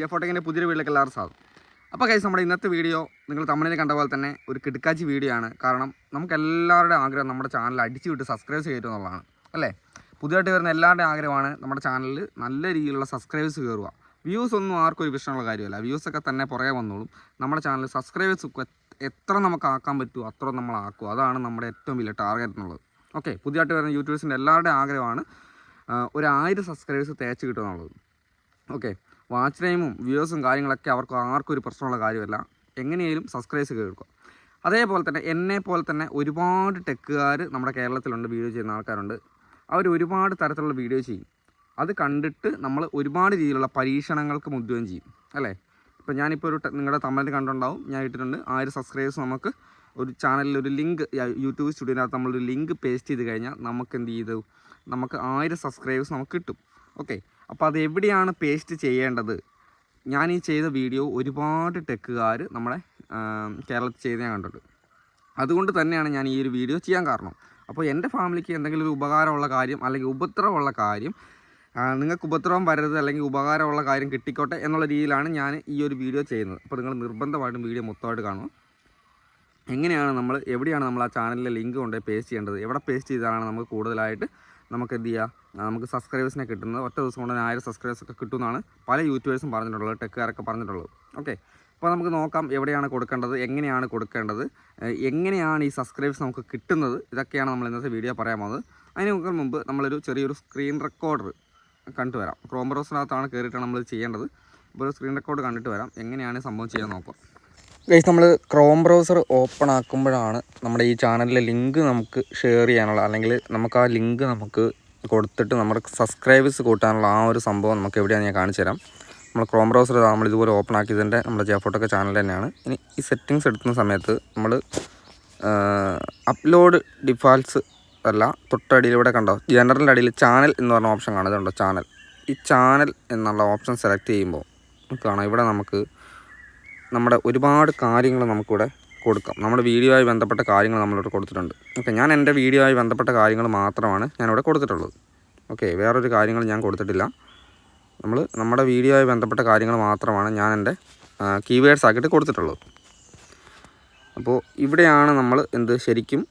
J ഫോട്ടോക്കിന്റെ പുതിയൊരു വീട്ടിലേക്ക് എല്ലാവരും സാധനം അപ്പോൾ കൈസ് നമ്മുടെ ഇന്നത്തെ വീഡിയോ നിങ്ങൾ തമിഴിൽ കണ്ട പോലെ തന്നെ ഒരു കിടക്കാച്ചി വീഡിയോ ആണ്. കാരണം നമുക്ക് എല്ലാവരുടെ ആഗ്രഹം നമ്മുടെ ചാനൽ അടിച്ചു വിട്ട് സബ്സ്ക്രൈബ് ചെയ്യുക എന്നുള്ളതാണ്. അല്ലേ? പുതിയതായിട്ട് വരുന്ന എല്ലാവരുടെയും ആഗ്രഹമാണ് നമ്മുടെ ചാനലിൽ നല്ല രീതിയിലുള്ള സബ്സ്ക്രൈബേഴ്സ് കയറുക. വ്യൂസ് ഒന്നും ആർക്കും ഒരു പ്രശ്നമുള്ള കാര്യമല്ല. വ്യൂസ് ഒക്കെ തന്നെ പുറകെ വന്നോളും. നമ്മുടെ ചാനൽ സബ്സ്ക്രൈബേഴ്സ് എത്ര നമുക്ക് ആക്കാൻ പറ്റുമോ അത്ര നമ്മൾ ആക്കുക അതാണ് നമ്മുടെ ഏറ്റവും വലിയ ടാർഗറ്റ് എന്നുള്ളത്. ഓക്കെ പുതിയതായിട്ട് വരുന്ന യൂട്യൂബേഴ്സിന്റെ എല്ലാവരുടെയും ആഗ്രഹമാണ് ഒരു ആയിരം സബ്സ്ക്രൈബേഴ്സ് തേച്ച് കിട്ടുക എന്നുള്ളത്. ഓക്കെ വാച്ച് ടൈമും വ്യൂസും കാര്യങ്ങളൊക്കെ അവർക്ക് ആർക്കും ഒരു പ്രശ്നമുള്ള കാര്യമല്ല. എങ്ങനെയും സബ്സ്ക്രൈബ്സ് കേൾക്കുക അതേപോലെ തന്നെ എന്നെ പോലെ തന്നെ ഒരുപാട് ടെക്കുകാർ നമ്മുടെ കേരളത്തിലുണ്ട് വീഡിയോ ചെയ്യുന്ന ആൾക്കാരുണ്ട്. അവർ ഒരുപാട് തരത്തിലുള്ള വീഡിയോ ചെയ്യും. അത് കണ്ടിട്ട് നമ്മൾ ഒരുപാട് രീതിയിലുള്ള പരീക്ഷണങ്ങൾക്ക് മുദ്യം ചെയ്യും. അല്ലേ? ഇപ്പോൾ ഞാനിപ്പോൾ ഒരു നിങ്ങളുടെ തമ്മിൽ കണ്ടുണ്ടാവും ഞാൻ ഇട്ടിട്ടുണ്ട്. ആയിരം സബ്സ്ക്രൈബേഴ്സ് നമുക്ക് ഒരു ചാനലിൽ ഒരു ലിങ്ക് യൂട്യൂബ് സ്റ്റുഡിയോനകത്ത് നമ്മളൊരു ലിങ്ക് പേസ്റ്റ് ചെയ്ത് കഴിഞ്ഞാൽ നമുക്ക് എന്ത് ചെയ്തു? നമുക്ക് ആയിരം സബ്സ്ക്രൈബേഴ്സ് നമുക്ക് കിട്ടും. ഓക്കെ അപ്പോൾ അത് എവിടെയാണ് പേസ്റ്റ് ചെയ്യേണ്ടത്? ഞാൻ ഈ ചെയ്ത വീഡിയോ ഒരുപാട് ടെക്കുകാർ നമ്മളെ കേരളത്തിൽ ചെയ്ത് ഞാൻ കണ്ടിട്ടുണ്ട്. അതുകൊണ്ട് തന്നെയാണ് ഞാൻ ഈ ഒരു വീഡിയോ ചെയ്യാൻ കാരണം. അപ്പോൾ എന്റെ ഫാമിലിക്ക് എന്തെങ്കിലും ഒരു ഉപകാരമുള്ള കാര്യം അല്ലെങ്കിൽ ഉപദ്രവമുള്ള കാര്യം നിങ്ങൾക്ക് ഉപദ്രവം വരരുത് അല്ലെങ്കിൽ ഉപകാരമുള്ള കാര്യം കിട്ടിക്കോട്ടെ എന്നുള്ള രീതിയിലാണ് ഞാൻ ഈ ഒരു വീഡിയോ ചെയ്യുന്നത്. അപ്പോൾ നിങ്ങൾ നിർബന്ധമായിട്ടും വീഡിയോ മൊത്തമായിട്ട് കാണും എങ്ങനെയാണ് നമ്മൾ എവിടെയാണ് നമ്മൾ ആ ചാനലിലെ ലിങ്ക് കൊണ്ടുപോയി പേസ്റ്റ് ചെയ്യേണ്ടത്? എവിടെ പേസ്റ്റ് ചെയ്താലാണ് നമുക്ക് കൂടുതലായിട്ട് നമുക്ക് എന്ത് ചെയ്യുക ആ, നമുക്ക് സബ്സ്ക്രൈബേഴ്സിനെ കിട്ടുന്നത് ഒറ്റ ദിവസം കൊണ്ട് ആയിരം സബ്സ്ക്രൈബേഴ്സ് ഒക്കെ കിട്ടുമെന്നാണ് പല യൂട്യൂബേഴ്സും പറഞ്ഞിട്ടുള്ളത് ടെക്കുകാരൊക്കെ പറഞ്ഞിട്ടുള്ളത്. ഓക്കെ അപ്പോൾ നമുക്ക് നോക്കാം എവിടെയാണ് കൊടുക്കേണ്ടത് എങ്ങനെയാണ് കൊടുക്കേണ്ടത് എങ്ങനെയാണ് ഈ സബ്സ്ക്രൈബ്സ് നമുക്ക് കിട്ടുന്നത്? ഇതൊക്കെയാണ് നമ്മൾ ഇന്നത്തെ വീഡിയോ പറയാൻ പോകുന്നത്. അതിന് മുമ്പ് നമ്മളൊരു ചെറിയൊരു സ്ക്രീൻ റെക്കോർഡർ കണ്ടുവരാം വരാം. ക്രോം ബ്രൗസറിനകത്താണ് കയറിയിട്ടാണ് നമ്മൾ ചെയ്യേണ്ടത്. അപ്പോൾ ഒരു സ്ക്രീൻ റെക്കോർഡ് കണ്ടിട്ട് വരാം. എങ്ങനെയാണ് സംഭവം ചെയ്യാൻ നോക്കാം ഗൈസ് നമ്മൾ ക്രോം ബ്രൗസർ ഓപ്പൺ ആക്കുമ്പോഴാണ് നമ്മുടെ ഈ ചാനലിലെ ലിങ്ക് നമുക്ക് ഷെയർ ചെയ്യാനുള്ള അല്ലെങ്കിൽ നമുക്ക് ആ ലിങ്ക് നമുക്ക് കൊടുത്തിട്ട് നമ്മുടെ സബ്സ്ക്രൈബേഴ്സ് കൂട്ടാനുള്ള ആ ഒരു സംഭവം നമുക്ക് എവിടെയാണ് ഞാൻ കാണിച്ചു തരാം. നമ്മൾ ക്രോം ബ്രൗസർ നമ്മൾ ഇതുപോലെ ഓപ്പൺ ആക്കിയതിന്റെ നമ്മുടെ ജെഫോട്ടൊക്കെ ചാനൽ തന്നെയാണ്. ഇനി ഈ സെറ്റിങ്സ് എടുക്കുന്ന സമയത്ത് നമ്മൾ അപ്ലോഡ് ഡിഫാൾട്ട്സ് അല്ല തൊട്ടടിയിലൂടെ കണ്ടോ? ജനറലിന്റെ അടിയിൽ ചാനൽ എന്ന് പറഞ്ഞ ഓപ്ഷൻ കാണുന്നുണ്ടോ? ചാനൽ ഈ ചാനൽ എന്നുള്ള ഓപ്ഷൻ സെലക്ട് ചെയ്യുമ്പോൾ കാണാം ഇവിടെ നമുക്ക് നമ്മുടെ ഒരുപാട് കാര്യങ്ങൾ നമുക്കിവിടെ കൊടുക്കാം. നമ്മുടെ വീഡിയോ ആയി ബന്ധപ്പെട്ട കാര്യങ്ങൾ നമ്മളിവിടെ കൊടുത്തിട്ടുണ്ട്. ഓക്കെ ഞാൻ എന്റെ വീഡിയോ ആയി ബന്ധപ്പെട്ട കാര്യങ്ങൾ മാത്രമാണ് ഞാനിവിടെ കൊടുത്തിട്ടുള്ളത്. ഓക്കെ വേറൊരു കാര്യങ്ങൾ ഞാൻ കൊടുത്തിട്ടില്ല. നമ്മൾ നമ്മുടെ വീഡിയോ ആയി ബന്ധപ്പെട്ട കാര്യങ്ങൾ മാത്രമാണ് ഞാൻ എന്റെ കീവേഡ്സ് ആക്കിയിട്ട് കൊടുത്തിട്ടുള്ളത്. അപ്പോൾ ഇവിടെയാണ് നമ്മൾ എന്ത് ശരിക്കും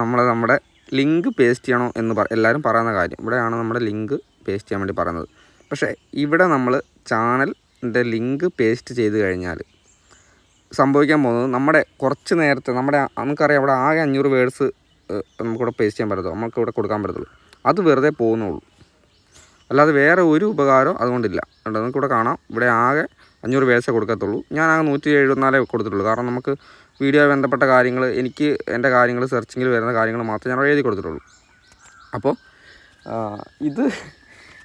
നമ്മൾ നമ്മുടെ ലിങ്ക് പേസ്റ്റ് ചെയ്യണോ എന്ന് പറ എല്ലാവരും പറയുന്ന കാര്യം. ഇവിടെയാണ് നമ്മുടെ ലിങ്ക് പേസ്റ്റ് ചെയ്യാൻ വേണ്ടി പറയുന്നത്. പക്ഷേ ഇവിടെ നമ്മൾ ചാനലിന്റെ ലിങ്ക് പേസ്റ്റ് ചെയ്ത് കഴിഞ്ഞാൽ സംഭവിക്കാൻ പോകുന്നത് നമ്മുടെ കുറച്ച് നേരത്തെ നമ്മുടെ നമുക്കറിയാം ഇവിടെ ആകെ അഞ്ഞൂറ് വേർഡ്സ് നമുക്കിവിടെ പേസ്റ്റ് ചെയ്യാൻ പറ്റത്തുള്ളൂ. നമുക്ക് ഇവിടെ കൊടുക്കാൻ പറ്റത്തുള്ളൂ. അത് വെറുതെ പോകുന്നുള്ളൂ. അല്ലാതെ വേറെ ഒരു ഉപകാരം അതുകൊണ്ടില്ല. കണ്ടോ? നമുക്കിവിടെ കാണാം. ഇവിടെ ആകെ അഞ്ഞൂറ് വേഴ്സേ കൊടുക്കത്തുള്ളൂ. ഞാൻ ആകെ നൂറ്റി എഴുപത്തിനാലേ കൊടുത്തിട്ടുള്ളൂ. കാരണം നമുക്ക് വീഡിയോ ബന്ധപ്പെട്ട കാര്യങ്ങൾ എനിക്ക് എന്റെ കാര്യങ്ങൾ സെർച്ചിങ്ങിൽ വരുന്ന കാര്യങ്ങൾ മാത്രമേ ഞാൻ എഴുതി കൊടുത്തിട്ടുള്ളൂ. അപ്പോൾ ഇത്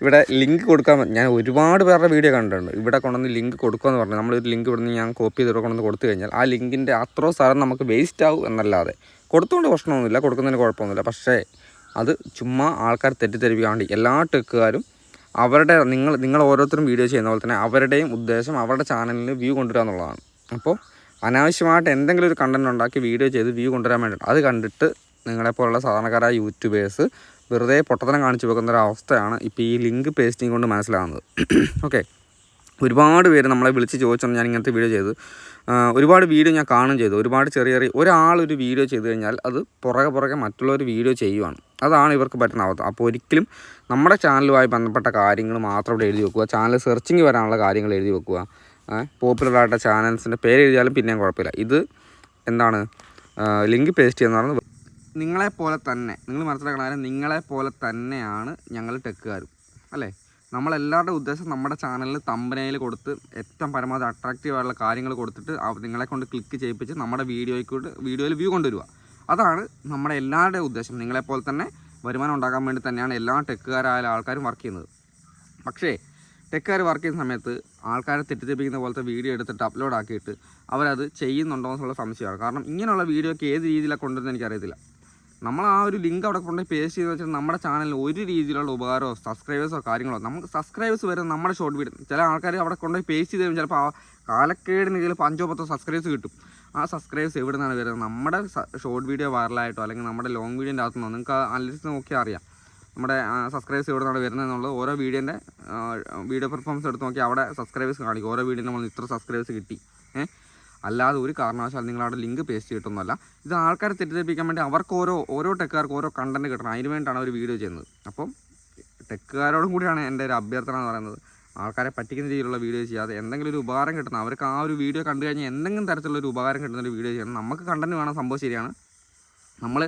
ഇവിടെ ലിങ്ക് കൊടുക്കാൻ ഞാൻ ഒരുപാട് പേരുടെ വീഡിയോ കണ്ടിട്ടുണ്ട്. ഇവിടെ കൊണ്ടുവന്ന് ലിങ്ക് കൊടുക്കുമെന്ന് പറഞ്ഞു. നമ്മളൊരു ലിങ്ക് ഇവിടുന്ന് ഞാൻ കോപ്പി ചെയ്ത് കൊണ്ടുവന്ന് കൊടുത്തു കഴിഞ്ഞാൽ ആ ലിങ്കിന്റെ അത്രയും സ്ഥലം നമുക്ക് വേസ്റ്റ് ആവും എന്നല്ലാതെ. കൊടുത്തുകൊണ്ട് പ്രശ്നമൊന്നുമില്ല കൊടുക്കുന്നതിന് കുഴപ്പമൊന്നുമില്ല. പക്ഷേ അത് ചുമ്മാ ആൾക്കാർ തെറ്റിദ്ധരിപ്പിക്കാൻ വേണ്ടി എല്ലാ ടെക്കുകാരും അവരുടെ നിങ്ങൾ നിങ്ങൾ ഓരോരുത്തരും വീഡിയോ ചെയ്യുന്ന പോലെ തന്നെ അവരുടെയും ഉദ്ദേശം അവരുടെ ചാനലിൽ വ്യൂ കൊണ്ടുവരിക എന്നുള്ളതാണ്. അപ്പോൾ അനാവശ്യമായിട്ട് എന്തെങ്കിലും ഒരു കണ്ടന്റ് ഉണ്ടാക്കി വീഡിയോ ചെയ്ത് വ്യൂ കൊണ്ടുവരാൻ വേണ്ടിയിട്ട്. അത് കണ്ടിട്ട് നിങ്ങളെപ്പോലുള്ള സാധാരണക്കാരായ യൂട്യൂബേഴ്സ് വെറുതെ പൊട്ടത്തനം കാണിച്ചു വെക്കുന്ന ഒരു അവസ്ഥയാണ് ഇപ്പോൾ ഈ ലിങ്ക് പേസ്റ്റിംഗ് കൊണ്ട് മനസ്സിലാകുന്നത് ഓക്കെ ഒരുപാട് പേര് നമ്മളെ വിളിച്ച് ചോദിച്ചാണ് ഞാൻ ഇങ്ങനത്തെ വീഡിയോ ചെയ്ത് ഒരുപാട് വീഡിയോ ഞാൻ കാണും ചെയ്തു. ഒരുപാട് ചെറിയ ചെറിയ ഒരാളൊരു വീഡിയോ ചെയ്തു കഴിഞ്ഞാൽ അത് പുറകെ പുറകെ മറ്റുള്ളവർ വീഡിയോ ചെയ്യുവാണ്. അതാണ് ഇവർക്ക് പറ്റുന്ന അവസ്ഥ. അപ്പോൾ ഒരിക്കലും നമ്മുടെ ചാനലുമായി ബന്ധപ്പെട്ട കാര്യങ്ങൾ മാത്രം ഇവിടെ എഴുതി വെക്കുക. ചാനൽ സെർച്ചിങ് വരാനുള്ള കാര്യങ്ങൾ എഴുതി വെക്കുക. പോപ്പുലർ ആയിട്ട് ചാനൽസിന്റെ പേര് എഴുതിയാലും പിന്നെയും കുഴപ്പമില്ല. ഇത് എന്താണ്? ലിങ്ക് പേസ്റ്റ് ചെയ്യുന്ന നിങ്ങളെപ്പോലെ തന്നെ നിങ്ങൾ മനസ്സിലാക്കണ കാര്യം നിങ്ങളെപ്പോലെ തന്നെയാണ് ഞങ്ങൾ ടെക്കുകാരും അല്ലേ? നമ്മളെല്ലാവരുടെ ഉദ്ദേശം നമ്മുടെ ചാനലിൽ തമ്പനയിൽ കൊടുത്ത് ഏറ്റവും പരമാവധി അട്രാക്റ്റീവ് ആയിട്ടുള്ള കാര്യങ്ങൾ കൊടുത്തിട്ട് നിങ്ങളെ കൊണ്ട് ക്ലിക്ക് ചെയ്യിപ്പിച്ച് നമ്മുടെ വീഡിയോയ്ക്കൂട്ട് വീഡിയോയിൽ വ്യൂ കൊണ്ടുവരിക. അതാണ് നമ്മുടെ എല്ലാവരുടെയും ഉദ്ദേശം. നിങ്ങളെപ്പോലെ തന്നെ വരുമാനം ഉണ്ടാക്കാൻ വേണ്ടി തന്നെയാണ് എല്ലാ ടെക്കുകാരായ ആൾക്കാരും വർക്ക് ചെയ്യുന്നത്. പക്ഷേ ടെക്കുകാർ വർക്ക് ചെയ്യുന്ന സമയത്ത് ആൾക്കാരെ തെറ്റിദ്ധരിപ്പിക്കുന്ന പോലത്തെ വീഡിയോ എടുത്തിട്ട് അപ്ലോഡ് ആക്കിയിട്ട് അവരത് ചെയ്യുന്നുണ്ടോ എന്നുള്ള സംശയമാണ്. കാരണം ഇങ്ങനെയുള്ള വീഡിയോ ഒക്കെ ഏത് രീതിയിലാണ് കൊണ്ടുവരുന്നത് എനിക്കറിയത്തില്ല. നമ്മൾ ആ ഒരു ലിങ്ക് അവിടെ കൊണ്ടുപോയി പേസ്റ്റ് ചെയ്തെന്ന് വെച്ചാൽ നമ്മുടെ ചാനലിൽ ഒരു രീതിയിലുള്ള ഉപകാരമോ സബ്സ്ക്രൈബേഴ്സോ കാര്യങ്ങളോ നമുക്ക് സബ്സ്ക്രൈബേഴ്സ് വരെ നമ്മുടെ ഷോർട്ട് വീഡിയോ ചില ആൾക്കാർ അവിടെ കൊണ്ടുപോയി പേസ്റ്റ് ചെയ്ത് കഴിയുമ്പോൾ ചിലപ്പോൾ കാലക്കേടിന് ചിലപ്പോൾ അഞ്ചോ പത്തോ സബ്സ്ക്രൈബേഴ്സ് കിട്ടും. ആ സബ്സ്ക്രൈബേഴ്സ് എവിടെ നിന്നാണ് വരുന്നത്? നമ്മുടെ ഷോർട്ട് വീഡിയോ വൈറലായിട്ടോ അല്ലെങ്കിൽ നമ്മുടെ ലോങ് വീഡിയോന്റെ അകത്തുനിന്നോ? നിങ്ങൾക്ക് അനലിസ്റ്റ് നോക്കിയാൽ അറിയാം. നമ്മുടെ സബ്സ്ക്രൈബേഴ്സ് എവിടെ നിന്നാണ് വരുന്നത് എന്നുള്ളത് ഓരോ വീഡിയോന്റെ വീഡിയോ പെർഫോമൻസ് എടുത്ത് നോക്കി അവിടെ സബ്സ്ക്രൈബേഴ്സ് കാണിക്കും. ഓരോ വീഡിയോ നമ്മൾ ഇത്ര സബ്സ്ക്രൈബേഴ്സ് കിട്ടി. ഏ? അല്ലാതെ ഒരു കാരണവശാലും നിങ്ങൾ അവിടെ ലിങ്ക് പേസ്റ്റ് ചെയ്തിട്ടൊന്നുമല്ല. ഇത് ആൾക്കാരെ തെറ്റിദ്ധരിപ്പിക്കാൻ വേണ്ടി അവർക്ക് ഓരോ ഓരോ ടെക്കുകാർക്ക് ഓരോ കണ്ടന്റ് കിട്ടണം. അതിന് വേണ്ടിയിട്ടാണ് അവർ വീഡിയോ ചെയ്യുന്നത്. അപ്പം ടെക്കുകാരോടും കൂടിയാണ് എന്റെ ഒരു അഭ്യർത്ഥന എന്ന് പറയുന്നത്. ആൾക്കാരെ പറ്റിക്കുന്ന രീതിയിലുള്ള വീഡിയോ ചെയ്യാതെ എന്തെങ്കിലും ഒരു ഉപകാരം കിട്ടുന്ന അവർക്ക് ആ ഒരു വീഡിയോ കണ്ടു കഴിഞ്ഞാൽ എന്തെങ്കിലും തരത്തിലുള്ള ഒരു ഉപകാരം കിട്ടുന്ന ഒരു വീഡിയോ ചെയ്യണം. നമുക്ക് കണ്ടന്റ് വേണം സംഭവം ശരിയാണ്. നമ്മൾ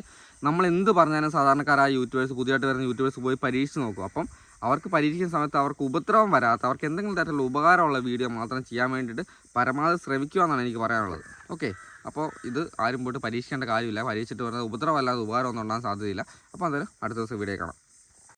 നമ്മൾ എന്ത് പറഞ്ഞാലും സാധാരണക്കാരായ യൂട്യൂബേഴ്സ് പുതിയതായിട്ട് വരുന്ന യൂട്യൂബേഴ്സ് പോയി പരീക്ഷിച്ച് നോക്കും. അപ്പം അവർക്ക് പരീക്ഷിക്കുന്ന സമയത്ത് അവർക്ക് ഉപദ്രവം വരാത്ത അവർക്ക് എന്തെങ്കിലും തരത്തിലുള്ള ഉപകാരമുള്ള വീഡിയോ മാത്രം ചെയ്യാൻ വേണ്ടിയിട്ട് പരമാവധി ശ്രമിക്കുക എന്നാണ് എനിക്ക് പറയാനുള്ളത്. ഓക്കെ അപ്പോൾ ഇത് ആരും പോയിട്ട് പരീക്ഷിക്കേണ്ട കാര്യമില്ല. പരീക്ഷിച്ചിട്ട് പറഞ്ഞാൽ ഉപദ്രവമല്ലാതെ ഉപകാരമൊന്നും ഉണ്ടാകാൻ സാധ്യതയില്ല. അപ്പോൾ അന്നേരം അടുത്ത ദിവസം വീഡിയോ കാണാം.